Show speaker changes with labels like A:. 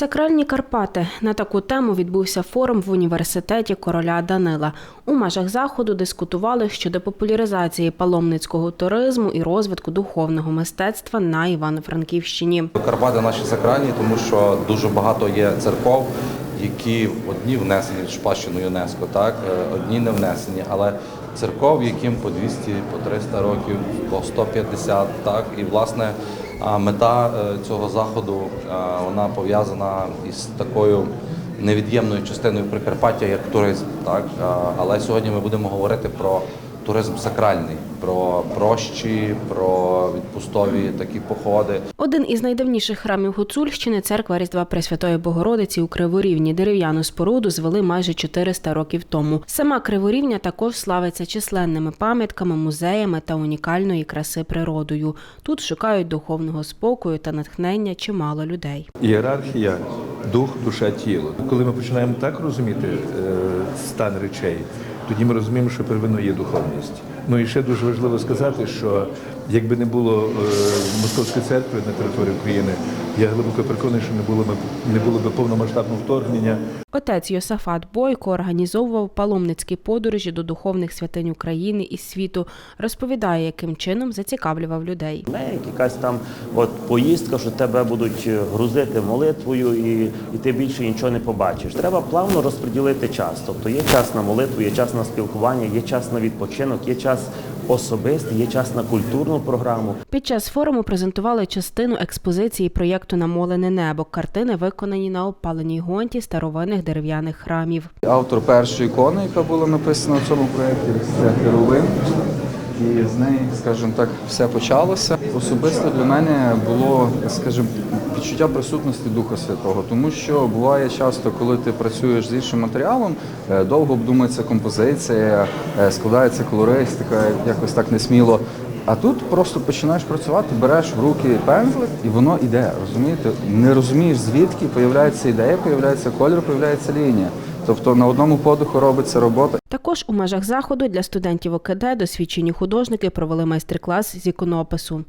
A: Сакральні Карпати на таку тему відбувся форум в університеті короля Данила. У межах заходу дискутували щодо популяризації паломницького туризму і розвитку духовного мистецтва на Івано-Франківщині.
B: Карпати наші сакральні, тому що дуже багато є церков, які одні внесені в спадщину ЮНЕСКО, так е, одні не внесені, але церков, яким по 200, по 300 років, по 150, так і власне а, мета е, цього заходу е, вона пов'язана із такою невід'ємною частиною Прикарпаття як туризм. Так але сьогодні ми будемо говорити про туризм сакральний, про прощі, про відпустові такі походи.
A: Один із найдавніших храмів Гуцульщини церква Різдва Пресвятої Богородиці у Криворівні дерев'яну споруду звели майже 400 років тому. Сама Криворівня також славиться численними пам'ятками, музеями та унікальної краси природою. Тут шукають духовного спокою та натхнення чимало людей.
C: Ієрархія дух, душа, тіло. Коли ми починаємо так розуміти е, стан речей, тоді ми розуміємо, що первинно є духовність. Ну і ще дуже важливо сказати, що якби не було е, московської церкви на території України, я глибоко переконаний, що не було б не було б повномасштабного вторгнення.
A: Отець Йосафат Бойко організовував паломницькі подорожі до духовних святинь України і світу. Розповідає, яким чином зацікавлював людей.
D: Не якась там от поїздка, що тебе будуть грузити молитвою, і, і ти більше нічого не побачиш. Треба плавно розподілити час. Тобто є час на молитву, є час на спілкування, є час на відпочинок, є час особистий, є час на культурну програму.
A: Під час форуму презентували частину експозиції проєкту Намолене небо. Картини виконані на опаленій гонті старовинних дерев'яних храмів.
E: Автор першої ікони, яка була написана в цьому проєкті, це Херовим. І з неї, скажімо так, все почалося. Особисто для мене було, скажімо, відчуття присутності Духа Святого, тому що буває часто, коли ти працюєш з іншим матеріалом, е, довго обдумується композиція, е, складається колористика, якось так несміло. А тут просто починаєш працювати, береш в руки пензлик, і воно йде. Розумієте? Не розумієш звідки появляється ідея, появляється кольор, появляється лінія. Тобто на одному подиху робиться робота.
A: Також у межах заходу для студентів ОКД досвідчені художники провели майстер-клас з іконопису.